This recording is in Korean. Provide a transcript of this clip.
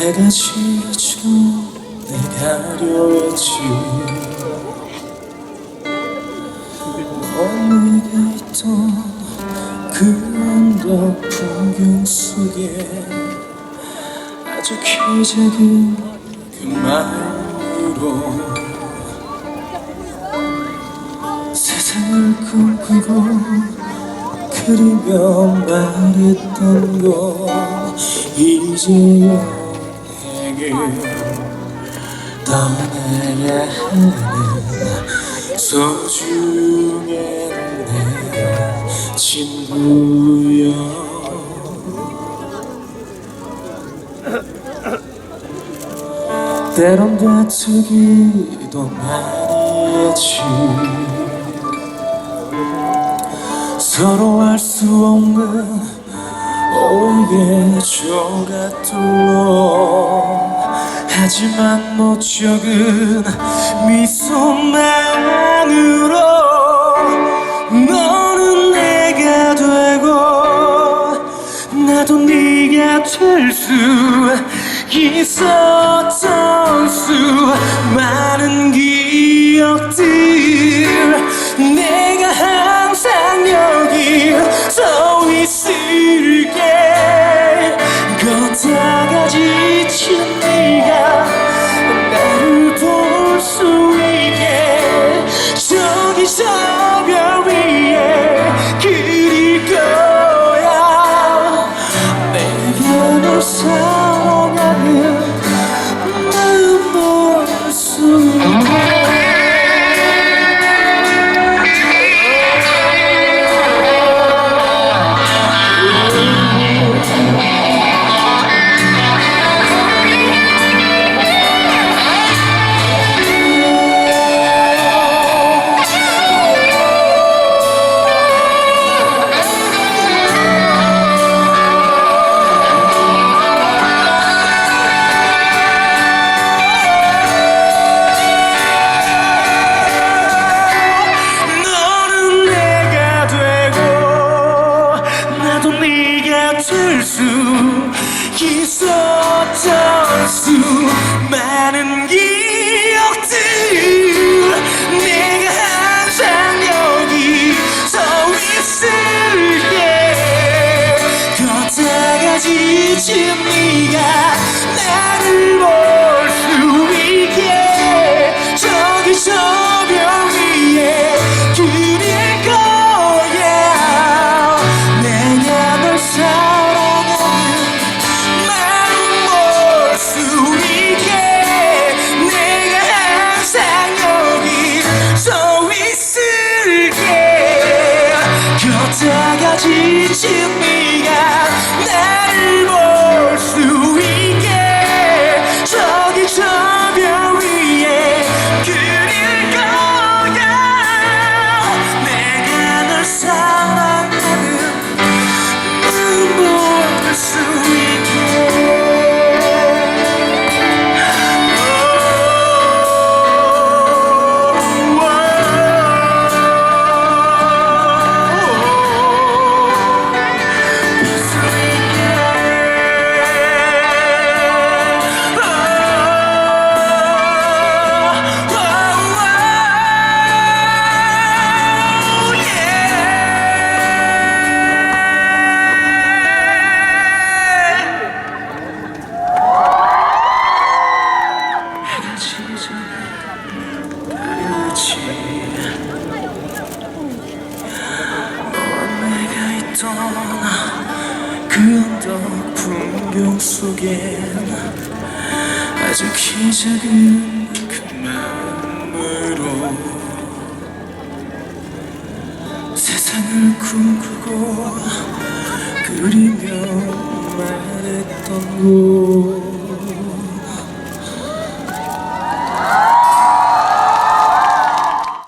해가 전에 가려했지. 넌 내게 있던 그 언덕 풍경 속에 아주 키 작은 그 마음으로 세상을 꿈꾸고 그리며 말했던 거 이제야 떠나야 하는 소중한 내 친구여 때론 다투기도 많이 했지. 서로 알 수 없는 오해의 조각들로 하지만 못 적은 미소만으로 너는 내가 되고 나도 네가 될 수 있었던 수 많은 기억들 될수 있었던 수 많은 기억들. 내가 항상 여기 서 있을게. 걷다가 지친 네가 걷다 그 언덕 풍경 속엔 키 작은 그 마음으로 세상을 꿈꾸고 그리며 말했던 곳